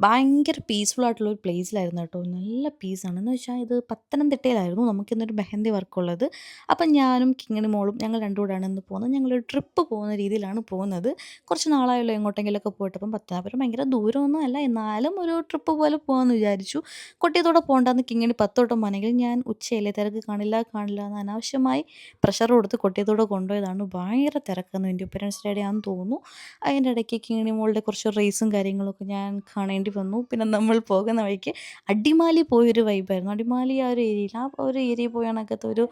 ഭയങ്കര പീസ്ഫുൾ ആയിട്ടുള്ള ഒരു പ്ലേസിലായിരുന്നു കേട്ടോ. നല്ല പീസാണ് എന്ന് വെച്ചാൽ ഇത് പത്തനംതിട്ടയിലായിരുന്നു നമുക്ക് ഇന്നൊരു മെഹന്തി വർക്കുള്ളത് അപ്പം ഞാനും കിങ്ങിണി മോളും ഞങ്ങൾ രണ്ടും കൂടെയാണ് ഇന്ന് പോകുന്നത്. ഞങ്ങളൊരു ട്രിപ്പ് പോകുന്ന രീതിയിലാണ് പോകുന്നത്. കുറച്ച് നാളായല്ലോ എങ്ങോട്ടെങ്കിലൊക്കെ പോയിട്ട്. അപ്പം പത്തനാപുരം ഭയങ്കര ദൂരമൊന്നും അല്ല. എന്നാലും ഒരു ട്രിപ്പ് പോലെ പോകാമെന്ന് വിചാരിച്ചു. കൊട്ടിയത്തോടെ പോകണ്ടെന്ന് കിങ്ങിണി പത്തോട്ടം പോകണമെങ്കിൽ ഞാൻ ഉച്ചയിലെ തിരക്ക് കാണില്ല കാണില്ല എന്ന് അനാവശ്യമായി പ്രഷർ കൊടുത്ത് കൊട്ടിയത്തോടെ കൊണ്ടുപോയതാണ്. ഭയങ്കര തിരക്കെന്ന് ഇൻഡിപെൻഡൻസ് ഡേ ആണെന്ന് തോന്നുന്നു. അതിന്റെ ഇടയ്ക്ക് കിങ്ങിണി മോളുടെ കുറച്ച് റേസും കാര്യങ്ങളൊക്കെ ഞാൻ കാണേണ്ടി വന്നു. പിന്നെ നമ്മൾ പോകുന്ന വഴിക്ക് അടിമാലി പോയൊരു വൈബായിരുന്നു അടിമാലി ആ ഒരു ഏരിയയിൽ ആ ഒരു ഏരിയ പോയ കണക്കത്തെ ഒരു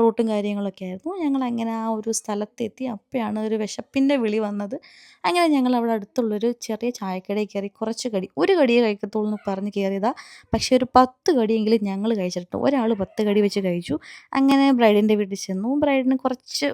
റൂട്ടും കാര്യങ്ങളൊക്കെ ആയിരുന്നു. ഞങ്ങൾ അങ്ങനെ ആ ഒരു സ്ഥലത്തെത്തി. അപ്പോഴാണ് ഒരു വിശപ്പിന്റെ വിളി വന്നത്. അങ്ങനെ ഞങ്ങൾ അവിടെ അടുത്തുള്ളൊരു ചെറിയ ചായക്കടയിൽ കയറി കുറച്ച് കടി ഒരു കടിയെ കഴിക്കത്തുള്ളൂ എന്ന് പറഞ്ഞ് കയറിയതാ. പക്ഷേ ഒരു പത്ത് കടിയെങ്കിലും ഞങ്ങൾ കഴിച്ചിട്ടുണ്ട്. ഒരാൾ പത്ത് കടി വെച്ച് കഴിച്ചു. അങ്ങനെ ബ്രൈഡിന്റെ വീട്ടിൽ ചെന്നു. ബ്രൈഡിന് കുറച്ച്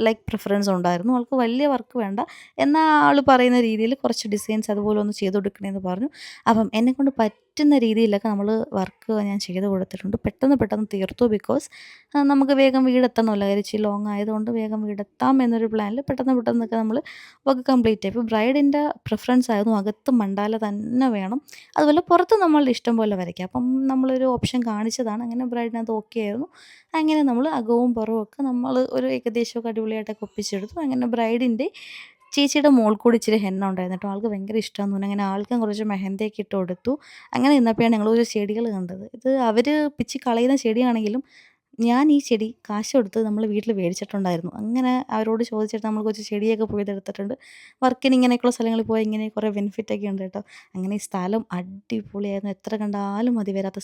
ലൈക്ക് പ്രിഫറൻസ് ഉണ്ടായിരുന്നു. ആൾക്ക് വലിയ വർക്ക് വേണ്ട. എന്നാൽ ആൾ പറയുന്ന രീതിയിൽ കുറച്ച് ഡിസൈൻസ് അതുപോലെ ഒന്ന് ചെയ്ത് കൊടുക്കണമെന്ന് പറഞ്ഞു. അപ്പം എന്നെക്കൊണ്ട് പറ്റുന്ന രീതിയിലൊക്കെ നമ്മൾ വർക്ക് ഞാൻ ചെയ്ത് കൊടുത്തിട്ടുണ്ട്. പെട്ടെന്ന് പെട്ടെന്ന് തീർത്തു ബിക്കോസ് നമുക്ക് വേഗം വീടെത്തണമല്ലോ കാര്യം ലോങ് ആയതുകൊണ്ട് വേഗം വീടെത്താം എന്നൊരു പ്ലാനിൽ പെട്ടെന്ന് പെട്ടെന്നൊക്കെ നമ്മൾ വർക്ക് കംപ്ലീറ്റ് ആയി. ഇപ്പോൾ ബ്രൈഡിന്റെ പ്രിഫറൻസ് ആയിരുന്നു. അകത്ത് മണ്ടാല തന്നെ വേണം. അതുപോലെ പുറത്ത് നമ്മളുടെ ഇഷ്ടം പോലെ വരയ്ക്കാം. അപ്പം നമ്മളൊരു ഓപ്ഷൻ കാണിച്ചതാണ്. അങ്ങനെ ബ്രൈഡിനത് ഓക്കെ ആയിരുന്നു. അങ്ങനെ നമ്മൾ അകവും പുറവും ഒക്കെ നമ്മൾ ഒരു ഏകദേശമൊക്കെ അടിപൊളിയായിട്ടൊക്കെ ഒപ്പിച്ചെടുത്തു. അങ്ങനെ ബ്രൈഡിന്റെ ചേച്ചിയുടെ മോൾ കൂടി ഇച്ചിരി ഹെന്ന ഉണ്ടായിരുന്നു കേട്ടോ. ആൾക്ക് ഭയങ്കര ഇഷ്ടമാണെന്ന് തോന്നുന്നു. അങ്ങനെ ആൾക്കും കുറച്ച് മെഹന്തിയൊക്കെ ഇട്ട് കൊടുത്തു. അങ്ങനെ നിന്നപ്പോഴാണ് ഞങ്ങൾ കുറച്ച് ചെടികൾ കണ്ടത്. ഇത് അവർ പിച്ചി കളയുന്ന ചെടിയാണെങ്കിലും ഞാൻ ഈ ചെടി കാശ് കൊടുത്ത് നമ്മൾ വീട്ടിൽ മേടിച്ചിട്ടുണ്ടായിരുന്നു. അങ്ങനെ അവരോട് ചോദിച്ചിട്ട് നമ്മൾ കുറച്ച് ചെടിയൊക്കെ പോയി പോയതെടുത്തിട്ടുണ്ട് വർക്കിന് ഇങ്ങനെയൊക്കെയുള്ള സ്ഥലങ്ങളിൽ പോയി ഇങ്ങനെ കുറേ ബെനിഫിറ്റൊക്കെ ഉണ്ട് കേട്ടോ. അങ്ങനെ ഈ സ്ഥലം അടിപൊളിയായിരുന്നു. എത്ര കണ്ടാലും മതി വരാത്ത